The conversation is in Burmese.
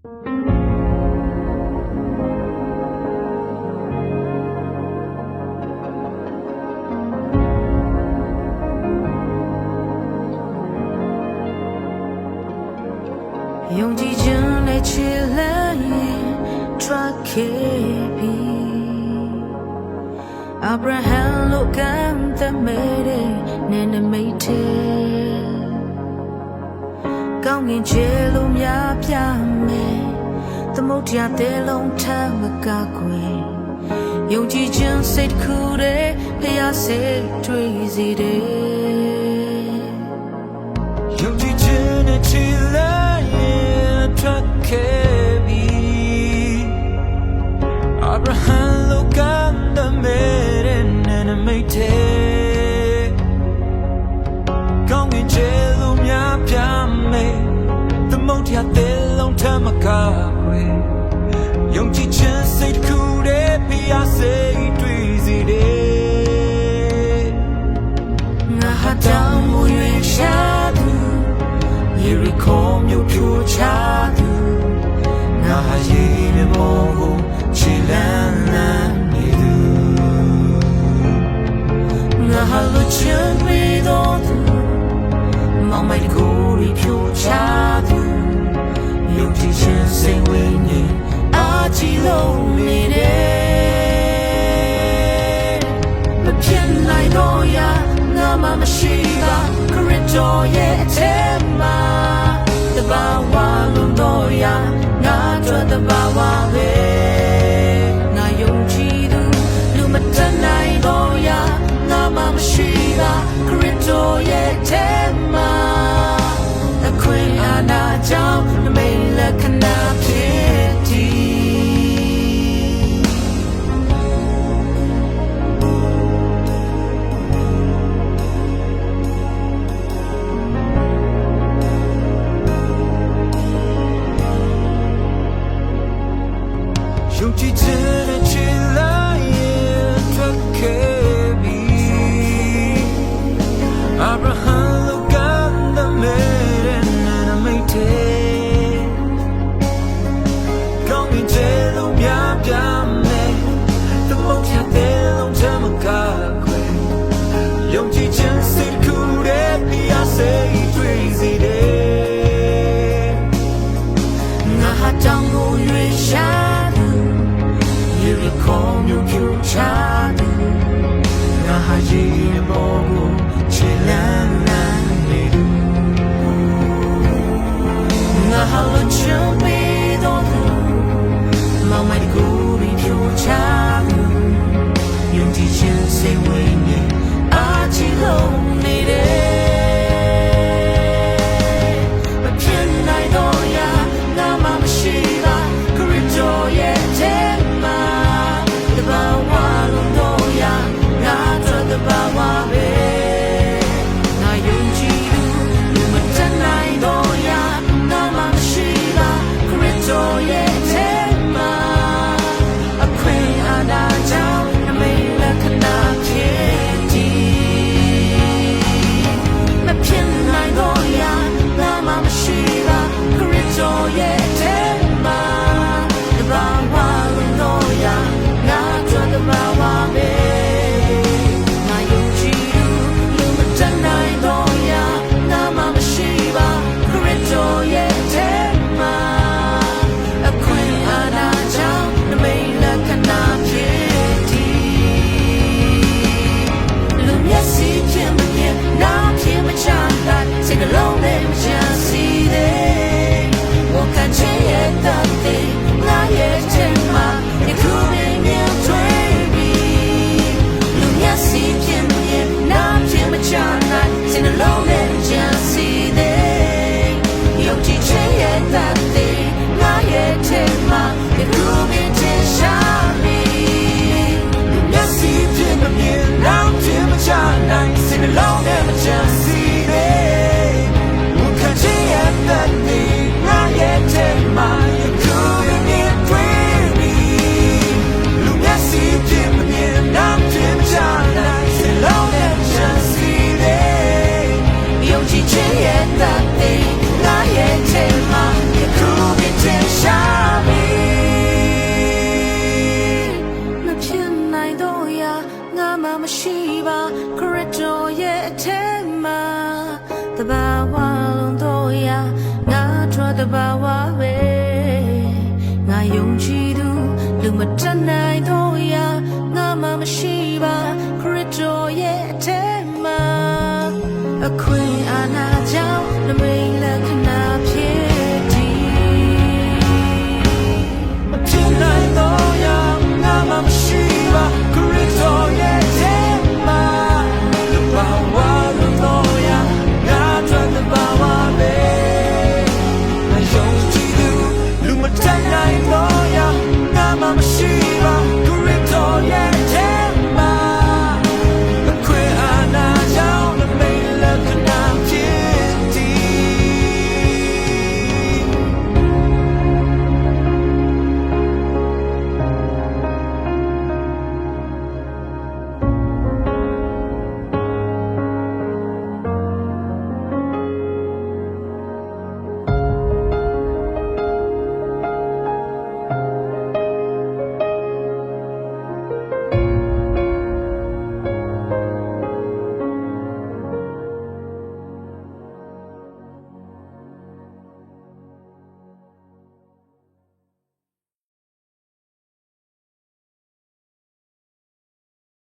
ယုံကြည်ခြင်းနဲ့ချစ်လက်ရင် track ခဲ့ပြီအဗြဟံလိုကံတမဲတဲ့နဲ့နမိတ်တဲ့ ကောင်းငင်ချေလို့များပြမယ်သမုတ်တရားတဲလုံးထမကကွယ်ယုံကြည်ခြင်းစိတ်တစ်ခုတည်းဖျားစိတ်တွေ့စီတယ်ယုံကြည်ခြင်းနဲ့ချီလိုက်ရင်ထွက်ခဲ့ပြီအာဗြဟံလောကန်ဒမဲရနဲ့နမိတ်တဲ့ ထမကားွယ်ယုံကြည်ခြင်းစိတ်တစ်ခုတည်းပြရစိတ်တွေ့စီတယ်ငါဟာတောင်းမူရွေရှာသူယေရီခေါမြို့ဖြိုချသူငါဟာရေမြမောကိုချီလန်းလန်းနေသူငါဟာလူချင်ပြီးတော့ မှမရှိပါခရစ်တော်ရဲ့အထက်မှာတဘာဝ ယုံကြည်ခြင်း ငါဟာရေမောကိုချီလန်း တဘာဝပဲငါယုံကြည်သူလူမတတ်နိုင်တော့ရငါမှမရှိပါ အခွင့်အာဏာကြောင့်နမိတ်